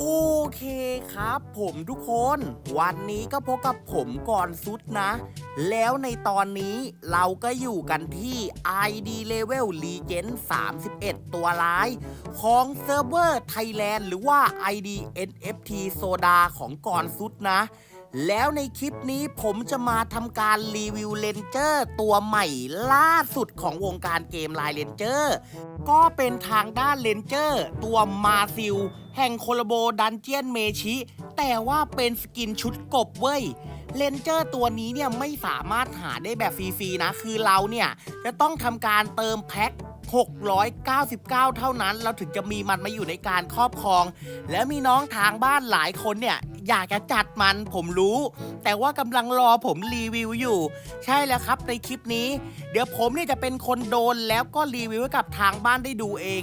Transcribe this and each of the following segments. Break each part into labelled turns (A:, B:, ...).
A: โอเคครับผมทุกคน วันนี้ก็พบกับผมก่อนสุดนะ แล้วในตอนนี้เราก็อยู่กันที่ ID Level Legend 31 ตัวร้าย ของเซิร์ฟเวอร์ไทยแลนด์หรือว่า ID NFT Soda ของก่อนสุดนะ แล้วในคลิปนี้ผมจะมาทำการรีวิวเลนเจอร์ตัวใหม่ล่าสุดของวงการเกมไลน์เลนเจอร์ก็เป็นทางด้านเลนเจอร์ตัวมาซิล แห่งโคลโบดันเจียนเมชิ แต่ว่าเป็นสกินชุดกบเว้ยเลนเจอร์ตัวนี้เนี่ยไม่สามารถหาได้แบบฟรีๆนะ คือเราเนี่ยจะต้องทำการเติมแพ็ค699 เท่านั้น เราถึงจะมีมันมาอยู่ในการครอบครอง แล้วมีน้องทางบ้านหลายคนเนี่ย อยากจะจัดมันผมรู้ แต่ว่ากำลังรอผมรีวิวอยู่ ใช่แล้วครับในคลิปนี้ เดี๋ยวผมเนี่ยจะเป็นคนโดนแล้วก็รีวิวให้กับทางบ้านได้ดูเอง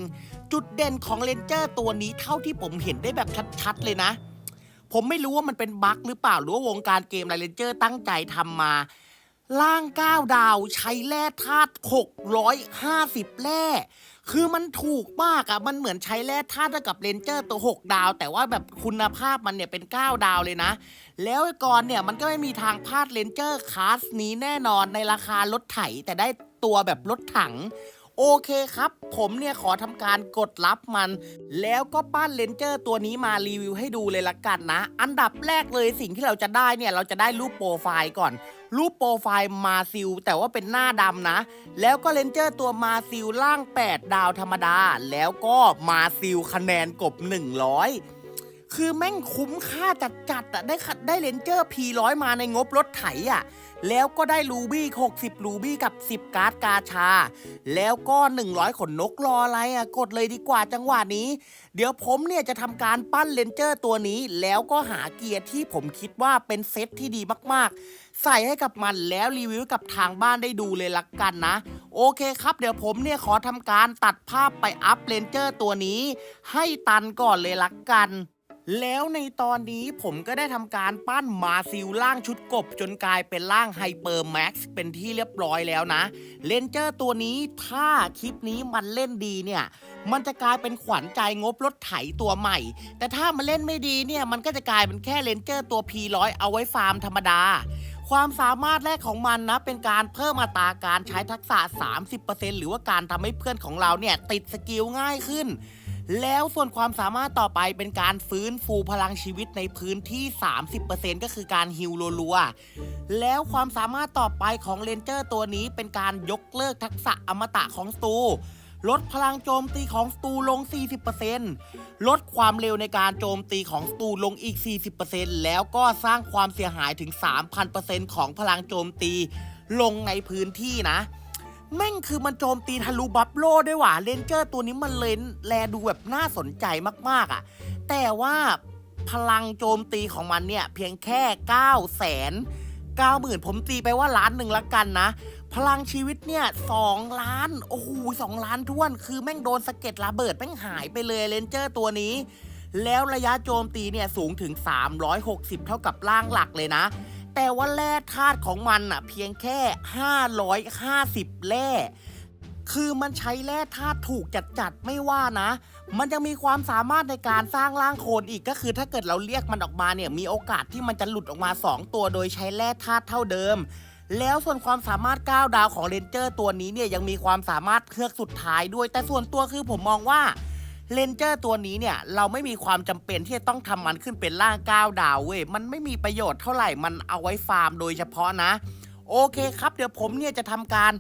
A: จุดเด่นของเลนเจอร์ตัวนี้เท่าที่ผมเห็นได้แบบชัดๆเลยนะ ผมไม่รู้ว่ามันเป็นบั๊กหรือเปล่าหรือว่าวงการเกมไลเลนเจอร์ตั้งใจทำมาล่าง 9 ดาวใช้แร่ธาตุ650 แร่ คือมันถูกมากอะมันเหมือนใช้แร่ธาตุเท่ากับเลนเจอร์ตัว 6 ดาว แต่ว่าแบบคุณภาพมันเนี่ยเป็น 9 ดาวเลยนะ แล้วก่อนเนี่ยมันก็ไม่มีทางพลาดเลนเจอร์คลาสนี้แน่นอนในราคารถไถแต่ได้ตัวแบบรถถัง โอเคครับ ผมเนี่ยขอทำการกดรับมัน แล้วก็ปั้นเลนเจอร์ตัวนี้มารีวิวให้ดูเลยละกันนะ อันดับแรกเลยสิ่งที่เราจะได้เนี่ย เราจะได้รูปโปรไฟล์ก่อน รูปโปรไฟล์มาซิล แต่ว่าเป็นหน้าดำนะ แล้วก็เลนเจอร์ตัวมาซิลล่าง 8 ดาวธรรมดา แล้วก็มาซิลคะแนนกบ 100 คือแม่งคุ้มค่าจัดๆอะได้ขัดได้เลนเจอร์ P100 มาในงบรถไถอะแล้วก็ได้รูบี้60รูบี้กับ 10 การ์ดกาชา แล้วก็ 100 ขนนกรออะไรอะกดเลยดีกว่าจังหวะนี้ เดี๋ยวผมเนี่ยจะทำการปั้นเลนเจอร์ตัวนี้ แล้วก็หาเกียร์ที่ผมคิดว่าเป็นเซตที่ดีมากๆ ใส่ให้กับมันแล้วรีวิวกับทางบ้านได้ดูเลยละกันนะ โอเคครับเดี๋ยวผมเนี่ยขอทำการตัดภาพไปอัพเลนเจอร์ตัวนี้ ให้ตันก่อนเลยละกัน แล้วในตอนนี้ผมก็ได้ทำการปั้นมาซิลล่างชุดกบจนกลายเป็นร่างไฮเปอร์แม็กซ์เป็นที่เรียบร้อยแล้วนะ เลนเจอร์ตัวนี้ถ้าคลิปนี้มันเล่นดีเนี่ย มันจะกลายเป็นขวัญใจงบรถไถตัวใหม่ แต่ถ้ามันเล่นไม่ดีเนี่ย มันก็จะกลายเป็นแค่เลนเจอร์ตัว P100 เอาไว้ฟาร์มธรรมดาความสามารถแรกของมันนะเป็นการเพิ่มอัตราการใช้ทักษะ 30%หรือว่าการทำให้เพื่อนของเราเนี่ยติดสกิลง่ายขึ้น แล้วส่วนความสามารถต่อไปเป็นการฟื้นฟูพลังชีวิตในพื้นที่ 30%ก็คือการฮิลรัวๆแล้วความสามารถต่อไปของเลนเจอร์ตัวนี้เป็นการยกเลิกทักษะอมตะของสตูลดพลังโจมตีของสตูลง 40%ลดความเร็วในการโจมตีของสตูลงอีก 40%แล้วก็สร้างความเสียหายถึง 3,000%ของพลังโจมตีลงในพื้นที่นะ แม่งคือมันโจมตีทะลุบัฟโลด้วยว่ะเลนเจอร์ตัวนี้มันเลนแลดูแบบน่าสนใจมากๆอะ่ะ แต่ว่าพลังโจมตีของมันเนี่ย เพียงแค่9แสน9หมื่นผมตีไปว่าล้านหนึ่งละกันนะ พลังชีวิตเนี่ย2ล้าน โอ้โหสองล้านท้วน คือแม่งโดนสะเก็ดระเบิด แม่งหายไปเลยเลนเจอร์ตัวนี้ แล้วระยะโจมตีเนี่ยสูงถึง 360 เท่ากับร่างหลักเลยนะ แต่ว่าแร่ธาตุของมันอะ เพียงแค่ 550 แร่คือมันใช้แร่ธาตุถูกจัดๆไม่ว่านะ มันยังมีความสามารถในการสร้างร่างโคลนอีกก็คือถ้าเกิดเราเรียกมันออกมาเนี่ย มีโอกาสที่มันจะหลุดออกมา 2 ตัวโดยใช้แร่ธาตุเท่าเดิม แล้วส่วนความสามารถ 9 ดาวของเรนเจอร์ตัวนี้เนี่ยยังมีความสามารถเครือกสุดท้ายด้วย แต่ส่วนตัวคือผมมองว่า เลนเจอร์ตัวนี้เนี่ยเราไม่มีความจำเป็นที่จะต้องทำมันขึ้นเป็นร่าง9ดาวเว้ยมันไม่มีประโยชน์เท่าไหร่มันเอาไว้ฟาร์มโดยเฉพาะนะ โอเคครับ เดี๋ยวผมเนี่ยจะทำการ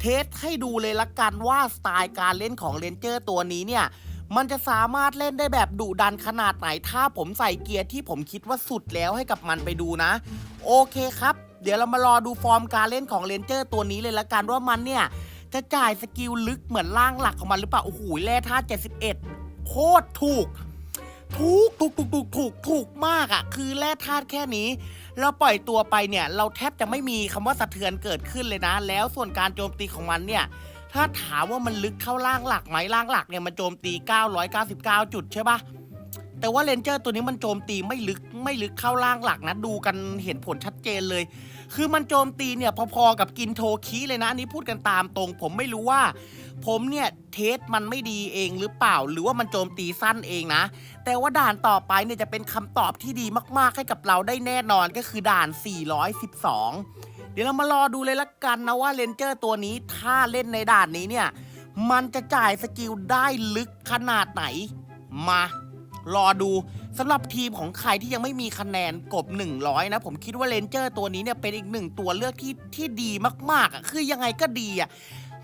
A: เทสให้ดูเลยละกันว่าสไตล์การเล่นของเลนเจอร์ตัวนี้เนี่ยมันจะสามารถเล่นได้แบบดุดันขนาดไหน ถ้าผมใส่เกียร์ที่ผมคิดว่าสุดแล้วให้กับมันไปดูนะ โอเคครับ เดี๋ยวเรามารอดูฟอร์มการเล่นของเลนเจอร์ตัวนี้เลยละกันว่ามันเนี่ย จะจ่ายสกิลลึกเหมือนร่างหลักของมันหรือเปล่า โอ้โหแร่ธาตุ71 โคตรถูก ถูกถูกถูกถูกถูกถูกมากอะ่ะคือแร่ธาตุแค่นี้ เราปล่อยตัวไปเนี่ย เราแทบจะไม่มีคำว่าสะเทือนเกิดขึ้นเลยนะ แล้วส่วนการโจมตีของมันเนี่ยถ้าถามว่ามันลึกเท่าร่างหลักไหมร่างหลักเนี่ยมันโจมตี 999 จุดใช่ปะ แต่ว่าเลนเจอร์ตัวนี้มันโจมตีไม่ลึกไม่ลึกเข้าล่างหลักนะ ดูกันเห็นผลชัดเจนเลย คือมันโจมตีเนี่ยพอๆกับกินโทคีเลยนะอันนี้พูดกันตามตรง ผมไม่รู้ว่า ผมเนี่ยเทสมันไม่ดีเองหรือเปล่า หรือว่ามันโจมตีสั้นเองนะ แต่ว่าด่านต่อไปเนี่ยจะเป็นคำตอบที่ดีมากๆให้กับเราได้แน่นอนก็คือด่าน 412 เดี๋ยวเรามารอดูเลยละกันนะว่าเลนเจอร์ตัวนี้ถ้าเล่นในด่านนี้เนี่ยมันจะจ่ายสกิลได้ลึกขนาดไหนมา รอดูสำหรับทีมของใครที่ยังไม่มีคะแนนกบ 100 นะ ผมคิดว่าเลนเจอร์ตัวนี้เนี่ยเป็นอีกหนึ่งตัวเลือกที่ที่ดีมากๆอะคือยังไงก็ดีอะ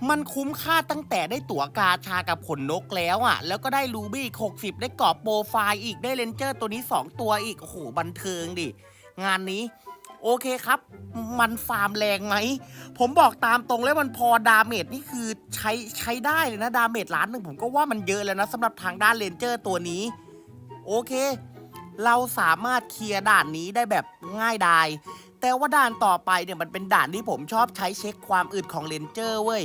A: มันคุ้มค่าตั้งแต่ได้ตั๋วกาชากับขนนกแล้วอะ แล้วก็ได้รูบี้อีก60 ได้กรอบโปรไฟล์อีกได้เลนเจอร์ตัวนี้ 2 ตัวอีก โอ้โห บันเทิงดิ งานนี้ โอเคครับ มันฟาร์มแรงไหม ผมบอกตามตรงแล้วมันพอดาเมจนี่คือใช้ใช้ได้เลยนะ ดาเมจล้านหนึ่งผมก็ว่ามันเยอะแล้วนะสำหรับทางด้านเลนเจอร์ตัวนี้ โอเค เราสามารถเคลียร์ด่านนี้ได้แบบง่ายดาย แต่ว่าด่านต่อไปเนี่ยมันเป็นด่านที่ผมชอบใช้เช็คความอึดของเลนเจอร์เว้ย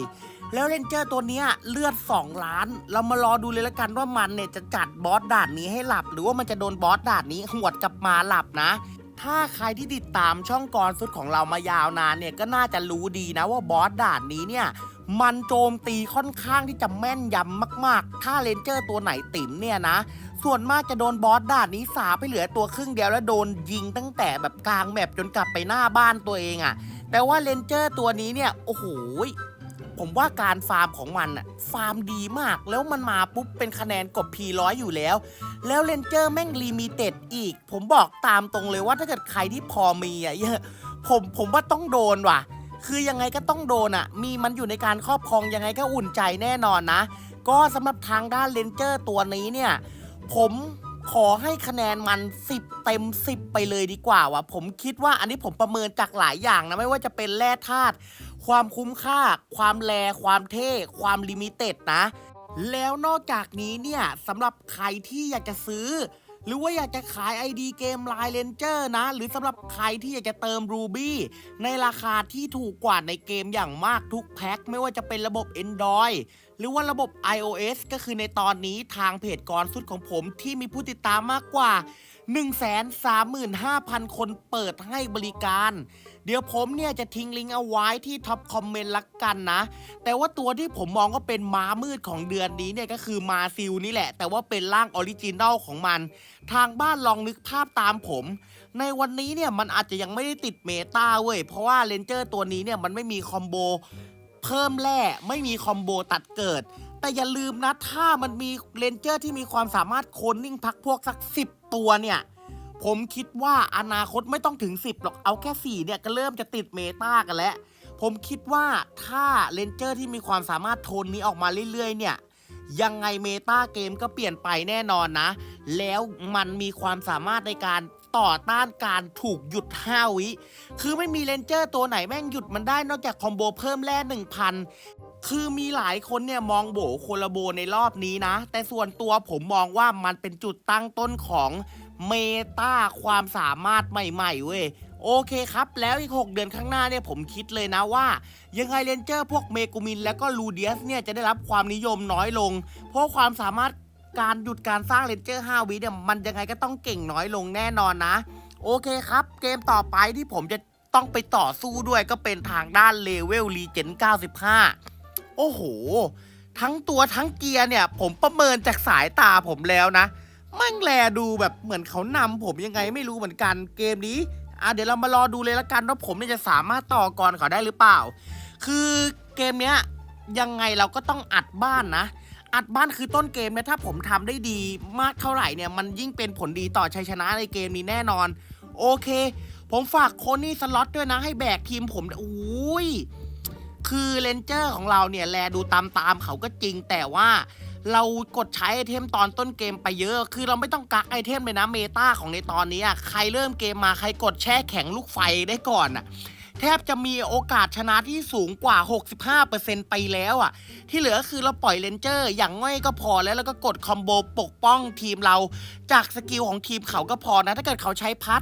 A: แล้วเลนเจอร์ตัวเนี้ยเลือด 2 ล้าน เรามารอดูเลยละกันว่ามันเนี่ยจะจัดบอสด่านนี้ให้หลับ หรือว่ามันจะโดนบอสด่านนี้หวดกลับมาหลับนะถ้าใครที่ติดตามช่องกรสุดของเรามายาวนานเนี่ยก็น่าจะรู้ดีนะว่าบอสด่านนี้เนี่ย มันโจมตีค่อนข้างที่จะแม่นยำมาก ๆ ถ้าเลนเจอร์ตัวไหนติ๋มเนี่ยนะ ส่วนมากจะโดนบอสด่านนี้สาไปเหลือตัวครึ่งเดียวแล้วโดนยิงตั้งแต่แบบกลางแมปจนกลับไปหน้าบ้านตัวเองอะ่ะ แต่ว่าเลนเจอร์ตัวนี้เนี่ย โอ้โหผมว่าการฟาร์มของมันอะฟาร์มดีมาก แล้วมันมาปุ๊บเป็นคะแนนกบพีร้อยอยู่แล้ว แล้วเลนเจอร์แม่งลิมิเต็ดอีก ผมบอกตามตรงเลยว่าถ้าเกิดใครที่พอมีอะเยอะผมผมว่าต้องโดนว่ะ คือยังไงก็ต้องโดนอะมีมันอยู่ในการครอบครองยังไงก็อุ่นใจแน่นอนนะ ก็สำหรับทางด้านเลนเจอร์ตัวนี้เนี่ย ผมขอให้คะแนนมัน 10 เต็ม 10 ไปเลยดีกว่าว่ะ ผมคิดว่าอันนี้ผมประเมินจากหลายอย่างนะ ไม่ว่าจะเป็นแร่ธาตุความคุ้มค่า ความแรความเท่ ความลิมิเต็ดนะ แล้วนอกจากนี้เนี่ยสำหรับใครที่อยากจะซื้อ หรือว่าอยากจะขาย ID เกม Line Ranger นะ หรือสำหรับใครที่อยากจะเติม Ruby ในราคาที่ถูกกว่าในเกมอย่างมากทุกแพ็ค ไม่ว่าจะเป็นระบบ Android หรือว่าระบบ iOS ก็คือในตอนนี้ทางเพจกรสุดของผมที่มีผู้ติดตามมากกว่า 135,000 คนเปิดให้บริการ เดี๋ยวผมเนี่ยจะทิ้งลิงก์เอาไว้ที่ท็อปคอมเมนต์ละกันนะ แต่ว่าตัวที่ผมมองก็เป็นม้ามืดของเดือนนี้เนี่ยก็คือมาซิลนี่แหละ แต่ว่าเป็นร่างออริจินัลของมัน ทางบ้านลองนึกภาพตามผม ในวันนี้เนี่ยมันอาจจะยังไม่ได้ติดเมตาเว้ย เพราะว่าเลนเจอร์ตัวนี้เนี่ยมันไม่มีคอมโบเพิ่มแร่ไม่มีคอมโบตัดเกิด แต่อย่าลืมนะ ถ้ามันมีเลนเจอร์ที่มีความสามารถโคนนิ่งพักพวกสักสิบตัวเนี่ย ผมคิดว่าอนาคตไม่ต้องถึง 10 หรอกเอาแค่ 4 เนี่ยก็เริ่มจะติดเมตากันแล้ว ผมคิดว่าถ้าเลนเจอร์ที่มีความสามารถโทนนี้ออกมาเรื่อยๆเนี่ยยังไงเมตาเกมก็เปลี่ยนไปแน่นอนนะ แล้วมันมีความสามารถในการต่อต้านการถูกหยุด5วิ คือไม่มีเลนเจอร์ตัวไหนแม่งหยุดมันได้นอกจากคอมโบเพิ่มแร่1,000 คือมีหลายคนเนี่ยมองโบโคลาโบในรอบนี้นะ แต่ส่วนตัวผมมองว่ามันเป็นจุดตั้งต้นของเมตาความสามารถใหม่ๆเว้ยโอเคครับ แล้วอีก 6 เดือนข้างหน้าเนี่ยผมคิดเลยนะว่า ยังไงเลนเจอร์พวกเมกูมิน แล้วก็ลูเดียสเนี่ยจะได้รับความนิยมน้อยลง เพราะความสามารถการหยุดการสร้างเลนเจอร์5วิเนี่ยมันยังไงก็ต้องเก่งน้อยลงแน่นอนนะ โอเคครับ เกมต่อไปที่ผมจะต้องไปต่อสู้ด้วยก็เป็นทางด้านเลเวลรีเจน95 โอ้โห ทั้งตัวทั้งเกียร์เนี่ย ผมประเมินจากสายตาผมแล้วนะมั่งแลดูแบบเหมือนเขานำผมยังไงไม่รู้เหมือนกันเกมนี้อะเดี๋ยวเรามารอดูเลยละกันว่าผมเนี่ยจะสามารถต่อกรเขาได้หรือเปล่า คือเกมเนี้ยยังไงเราก็ต้องอัดบ้านนะ อัดบ้านคือต้นเกมเนี่ยถ้าผมทำได้ดีมากเท่าไหร่เนี่ยมันยิ่งเป็นผลดีต่อชัยชนะในเกมนี้แน่นอน โอเค ผมฝากโคนี่สล็อตด้วยนะให้แบกทีมผมอุ้ย คือเลนเจอร์ของเราเนี่ยแลดูตามตามๆเขาก็จริงแต่ว่า เรากดใช้ไอเทมตอนต้นเกมไปเยอะ คือเราไม่ต้องกักไอเทมเลยนะเมตาของในตอนนี้อะใครเริ่มเกมมาใครกดแช่แข็งลูกไฟได้ก่อนอะแทบจะมีโอกาสชนะที่สูงกว่า 65%ไปแล้วอะที่เหลือคือเราปล่อยเลนเจอร์ อย่างง่อยก็พอแล้วแล้วก็กดคอมโบปกป้องทีมเรา จากสกิลของทีมเขาก็พอนะ ถ้าเกิดเขาใช้พัด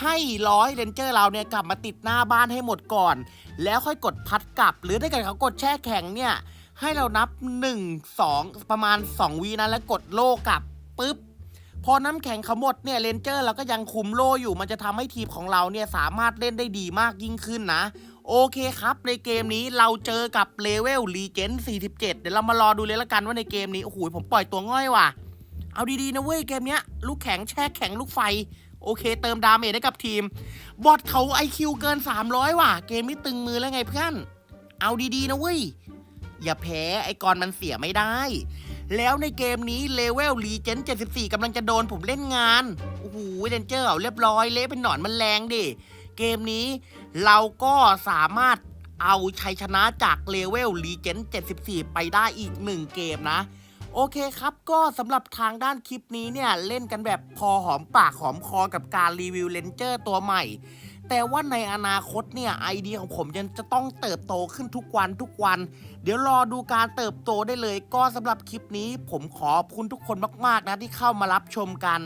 A: ให้ร้อยเลนเจอร์เราเนี่ยกลับมาติดหน้าบ้านให้หมดก่อน แล้วค่อยกดพัดกลับ หรือถ้าเกิดเขากดแช่แข็งเนี่ย ให้เรานับ 1 2 ประมาณ 2วีนะแล้วกดโล่กลับปุ๊บพอน้ำแข็งเขาหมดเนี่ยเลนเจอร์เราก็ยังคุมโล่อยู่ มันจะทำให้ทีมของเราเนี่ยสามารถเล่นได้ดีมากยิ่งขึ้นนะ โอเคครับในเกมนี้เราเจอกับเลเวลรีเจน47 เดี๋ยวเรามารอดูเลยละกันว่าในเกมนี้ โอ้โหผมปล่อยตัวง่อยว่ะ เอาดีๆนะเว้ยเกมเนี้ยลูกแข็งแช่แข็งลูกไฟ โอเค เติมดาเมจให้กับทีม บอทเขา IQ เกิน 300 ว่ะ เกมนี้ตึงมือแล้วไงเพื่อน เอาดีๆ นะเว้ย อย่าแพ้ไอกรมันเสียไม่ได้ แล้วในเกมนี้เลเวลรีเจน74กำลังจะโดนผมเล่นงาน โอ้โหเรนเจอร์เอาเรียบร้อยเละเป็นหนอนมันแรงดิ เกมนี้เราก็สามารถเอาชัยชนะจากเลเวลรีเจน74 ไปได้อีกหนึ่งเกมนะ โอเคครับ ก็สำหรับทางด้านคลิปนี้เนี่ย เล่นกันแบบพอหอมปากหอมคอกับการรีวิวเลนเจอร์ตัวใหม่ แต่ว่าในอนาคตเนี่ยไอเดียของผมยังจะต้องเติบโตขึ้นทุกวันทุกวัน เดี๋ยวรอดูการเติบโตได้เลย ก็สำหรับคลิปนี้ ผมขอบคุณทุกคนมากๆนะที่เข้ามารับชมกัน